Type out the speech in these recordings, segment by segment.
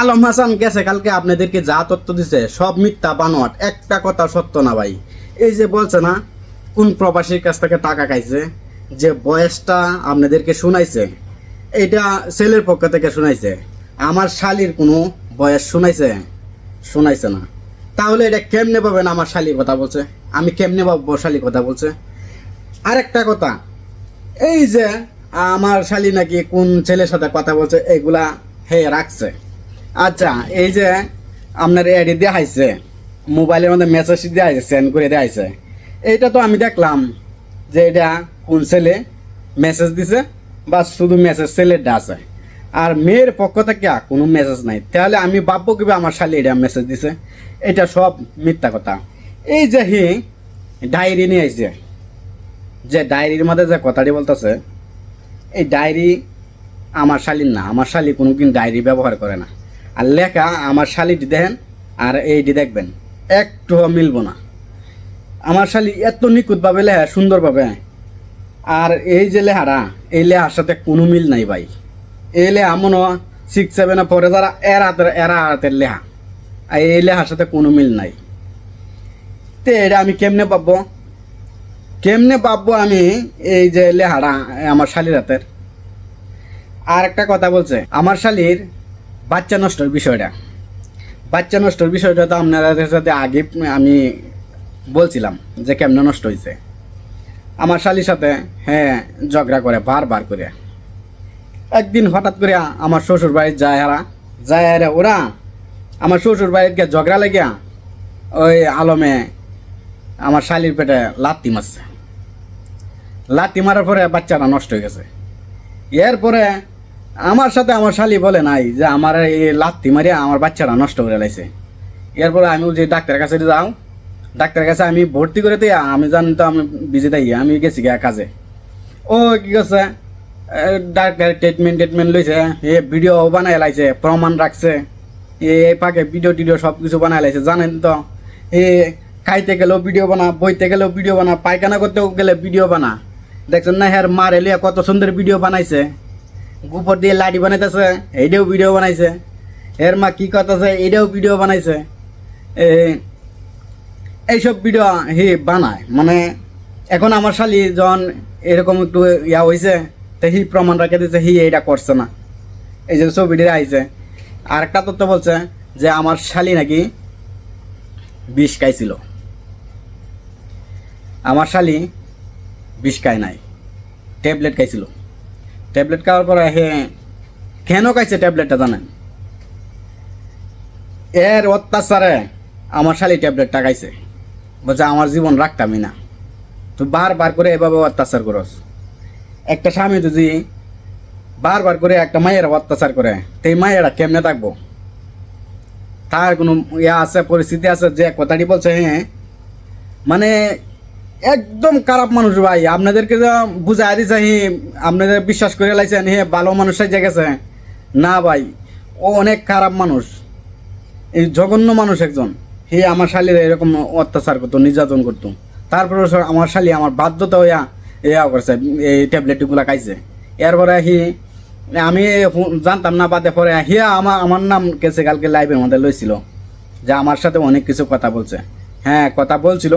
আলম হাসান গেছে, কালকে আপনাদেরকে যা তথ্য দিছে, সব মিথ্যা, বানোয়াট, একটা কথা সত্য না ভাই। এই যে বলছে না, কোন প্রবাসীর কাছ থেকে টাকা খাইছে, যে বয়সটা আপনাদেরকে শুনাইছে, এটা ছেলের পক্ষ থেকে শুনাইছে, আমার শালির কোনো বয়স শুনাইছে? শুনাইছে না। তাহলে এটা কেমনে পাবেন আমার শালি কথা বলছে? আমি কেমনে পাবো শালি কথা বলছে? আরেকটা কথা, এই যে আমার শালি নাকি কোন ছেলের সাথে কথা বলছে, এগুলা হে রাখছে। আচ্ছা এই যে আপনার এডি দেখাইছে, মোবাইলের মধ্যে মেসেজ দেখাইছে সেন্ড করে দেখাইছে। এইটা তো আমি দেখলাম যে এটা কোন ছেলে মেসেজ দিছে, বা শুধু মেসেজ ছেলেরটা আছে। আর মেয়ের পক্ষ থেকে কোনো মেসেজ নাই। তাহলে আমি ভাববো কীভাবে আমার শালি এটা মেসেজ দিছে? এটা সব মিথ্যা কথা। এই যে হি ডায়েরি নিয়ে আইছে, যে ডায়েরির মধ্যে যে কথাটি বলতেছে, এই ডায়েরি আমার শালির না, আমার শালি কোনো দিন ডায়েরি ব্যবহার করে না। আর লেখা আমার শালিটি দেখেন, আর এইটি দেখবেন, একটুও মিলবো না। আমার শালি এত নিখুঁতভাবে লেখা, সুন্দরভাবে। আর এই যে লেহারা এই লেহার সাথে কোনো মিল নাই ভাই। এই লেহা মনে সিক্স সেভেনে পরে যারা এর হাতের, এরা হাতের লেহা আর এই লেহার সাথে কোনো মিল নাই। তো এটা আমি কেমনে পাবো কেমনে পাবো আমি এই যে লেহারা আমার শালির হাতের? আর একটা কথা বলছে, আমার শালির বাচ্চা নষ্টর বিষয়টা। বাচ্চা নষ্টর বিষয়টা তো আপনাদের সাথে আগে আমি বলছিলাম যে কেমনে নষ্ট হয়েছে আমার শালির সাথে হ্যাঁ ঝগড়া করে, বারবার করে। একদিন হঠাৎ করে আমার শ্বশুর বাড়ির যায় হারা যায় হারা ওরা আমার শ্বশুর বাড়িতে ঝগড়া লেগিয়া ওই আলমে আমার শালির পেটে লাত্তি মারছে। লাত্তি মারার পরে বাচ্চাটা নষ্ট হয়ে গেছে। এরপরে আমার সাথে আমার শালি বলে নাই যে আমার এই লাত্তি মারিয়া আমার বাচ্চারা নষ্ট করে লাইছে। এরপরে আমি যে ডাক্তারের কাছে যাও ডাক্তারের কাছে আমি ভর্তি করে দিই আমি জানি তো আমি বিজি থাকি আমি গেছি গিয়া কাজে। ও কি করছে? ডাক্তার ট্রিটমেন্ট ট্রিটমেন্ট লইছে, এ ভিডিও বানাই লাইছে, প্রমাণ রাখছে। এ পাকে ভিডিও টিডিও সব কিছু বানাই লাইছে, জানেন তো? এ, খাইতে গেলেও ভিডিও বানা, বইতে গেলেও ভিডিও বানা, পায়খানা করতেও গেলে ভিডিও বানা। দেখছেন না হ্যার মার এলিয়া কত সুন্দর ভিডিও বানাইছে। গোবর দিয়ে লাঠি বানাইতেছে এইটাও ভিডিও বানাইছে। এর মা কি করতেছে এইটাও ভিডিও বানাইছে। এই এইসব ভিডিও হি বানায়। মানে এখন আমার শালি যখন এরকম একটু ইয়া হয়েছে তো হি প্রমাণ রাখে দিচ্ছে হি এইটা করছে না। এই যে ছবিটা আইছে। আর একটা তথ্য বলছে যে আমার শালি নাকি বিষ খাইছিল। আমার শালি বিষ খায় নাই। ট্যাবলেট খাইছিল। ট্যাবলেট খাওয়ার পরে হে, কেন খাইছে ট্যাবলেটটা জানেন? এর অত্যাচারে আমার শালি ট্যাবলেটটা খাইছে। বলছে, আমার জীবন রাখতামই না। তুই বারবার করে এভাবে অত্যাচার করস। একটা স্বামী যদি বারবার করে একটা মায়ের অত্যাচার করে সেই মায়েরা কেমনে থাকব? তার কোনো ইয়া আছে, পরিস্থিতি আছে, যে কথাটি বলছে হ্যাঁ মানে একদম খারাপ মানুষ ভাই। আপনাদেরকে যা বুঝাই হি আপনাদের বিশ্বাস করে লাইছেন হে, ভালো মানুষ সাইজে গেছে। না ভাই, ও অনেক খারাপ মানুষ। এই জঘন্য মানুষ একজন। হে আমার শালিরা এরকম অত্যাচার করতো, নির্যাতন করতো। তারপরে আমার শালি আমার বাধ্যতা হইয়া ইয়া করছে, এই ট্যাবলেটগুলো খাইছে। এরপরে হি, আমি জানতাম না বাদে পরে হিয়া আমার আমার নাম কেছে কালকে লাইভের মধ্যে লইছিল। যে আমার সাথে অনেক কিছু কথা বলছে। হ্যাঁ কথা বলছিল।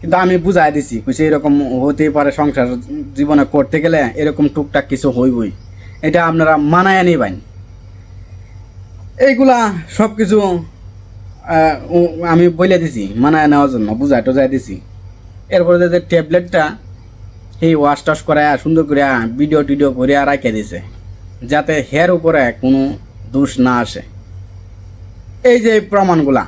কিন্তু আমি বুঝাই দিছি কিছু এরকম হতেই পারে সংসার জীবনে করতে গেলে এরকম টুকটাক কিছু হইবই। এটা আপনারা মানায় নিবেন। এইগুলা সব কিছু আমি বলে দিছি, মানায় নেওয়ার জন্য বুঝাই টুজাই দিছি। এরপরে যে ট্যাবলেটটা সেই ওয়াশ টাশ করে সুন্দর করে ভিডিও টিডিও করে রাখে দিছে, যাতে হের উপরে কোনো দোষ না আসে। এই যে প্রমাণগুলা